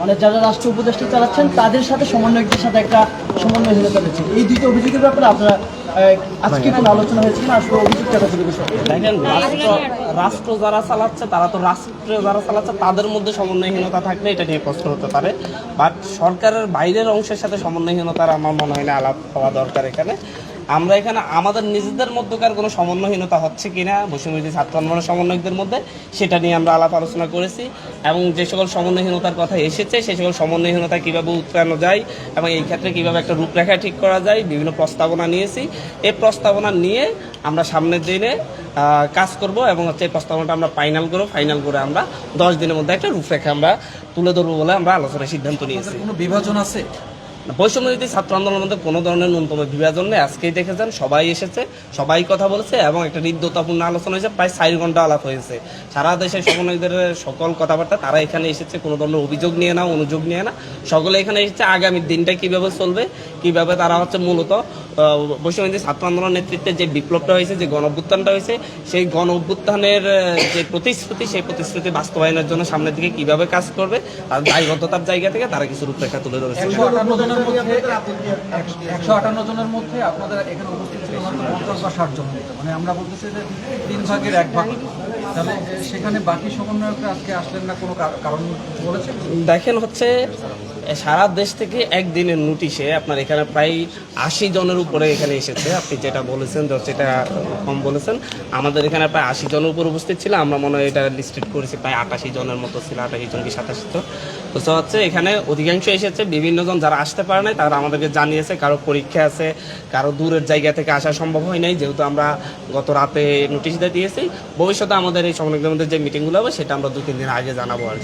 মানে যারা রাষ্ট্র উপদেষ্টা চালাচ্ছেন, তাদের সাথে সমন্বয়কদের সাথে একটা সমন্বয়হীনতা রয়েছে এই দুটো অভিযোগের ব্যাপারে আপনারা আজকে আলোচনা হয়েছে রাষ্ট্র রাষ্ট্র যারা চালাচ্ছে, তারা তো রাষ্ট্র যারা চালাচ্ছে, তাদের মধ্যে সমন্বয়হীনতা থাকলে এটা নিয়ে প্রশ্ন হতে পারে। বাট সরকারের বাইরের অংশের সাথে সমন্বয়হীনতার আমার মনে হয় না আলাপ হওয়া দরকার এখানে। আমরা এখানে আমাদের নিজেদের মধ্যকার কোনো সমন্বয়হীনতা হচ্ছে কিনা বসুমতী ছাত্র আন্দোলনের সমন্বয়কদের মধ্যে, সেটা নিয়ে আমরা আলাপ আলোচনা করেছি এবং যে সকল সমন্বয়হীনতার কথা এসেছে সেই সকল সমন্বয়হীনতা কীভাবে উৎপানো যায় এবং এই ক্ষেত্রে কীভাবে একটা রূপরেখা ঠিক করা যায়, বিভিন্ন প্রস্তাবনা নিয়েছি। এই প্রস্তাবনা নিয়ে আমরা সামনের দিনে কাজ করব এবং হচ্ছে এই প্রস্তাবনাটা আমরা ফাইনাল করব ফাইনাল করে আমরা দশ দিনের মধ্যে একটা রূপরেখা আমরা তুলে ধরবো বলে আমরা আলোচনার সিদ্ধান্ত নিয়েছি। কোনো বিভাজন আছে? বৈষম্য ছাত্র আন্দোলনের মধ্যে কোনো ধরনের ন্যূনতম বিভাজন নেই। আজকেই দেখেছেন, সবাই এসেছে, সবাই কথা বলেছে এবং একটা হৃদ্যতাপূর্ণ আলোচনা হয়েছে, প্রায় চার ঘণ্টা আলাপ হয়েছে। সারা দেশের সমন্বয়কদের সকল কথাবার্তা, তারা এখানে এসেছে, কোনো ধরনের অভিযোগ নিয়ে না, অনুযোগ নিয়ে না। সকলে এখানে এসেছে, আগামী দিনটা কীভাবে চলবে, কীভাবে তারা হচ্ছে মূলত বৈষম্য ছাত্র আন্দোলনের নেতৃত্বে যে বিপ্লবটা হয়েছে, যে গণ অভ্যুত্থানটা হয়েছে, সেই গণ অভ্যুত্থানের যে প্রতিশ্রুতি, সেই প্রতিশ্রুতি বাস্তবায়নের জন্য সামনের দিকে কীভাবে কাজ করবে, তার দায়বদ্ধতার জায়গা থেকে তারা কিছু রূপরেখা তুলে ধরেছে। জনের মধ্যে একশো আটান্ন জনের মধ্যে আপনাদের এখানে উপস্থিত ছিল মাত্র পঞ্চাশ বা ষাট জন মানে আমরা বলতেছি যে তিন ভাগের এক ভাগ। তাহলে সেখানে বাকি সমন্বয়করা আজকে আসলেন না কোনো কার- কারণ বলেছে দেখেন হচ্ছে সারা দেশ থেকে একদিনের নোটিশে আপনার এখানে প্রায় আশি জনের উপরে এখানে এসেছে। আপনি যেটা বলেছেন যে হচ্ছে কম বলেছেন। আমাদের এখানে প্রায় আশি জনের উপর উপস্থিত ছিল। আমরা মনে হয় এটা লিস্টেড করেছি, প্রায় আটাশি জনের মতো ছিল, আটাশি জন কি সাতাশি জন। তো হচ্ছে এখানে অধিকাংশ এসেছে। বিভিন্ন জন যারা আসতে পারে নাই, তারা আমাদেরকে জানিয়েছে, কারও পরীক্ষা আছে, কারও দূরের জায়গা থেকে আসা সম্ভব হয় নাই। যেহেতু আমরা গত রাতে নোটিশ দিয়ে দিয়েছি, ভবিষ্যতে আমাদের এই মধ্যে যে মিটিংগুলো হবে, সেটা আমরা দু তিন দিন আগে জানাব আর।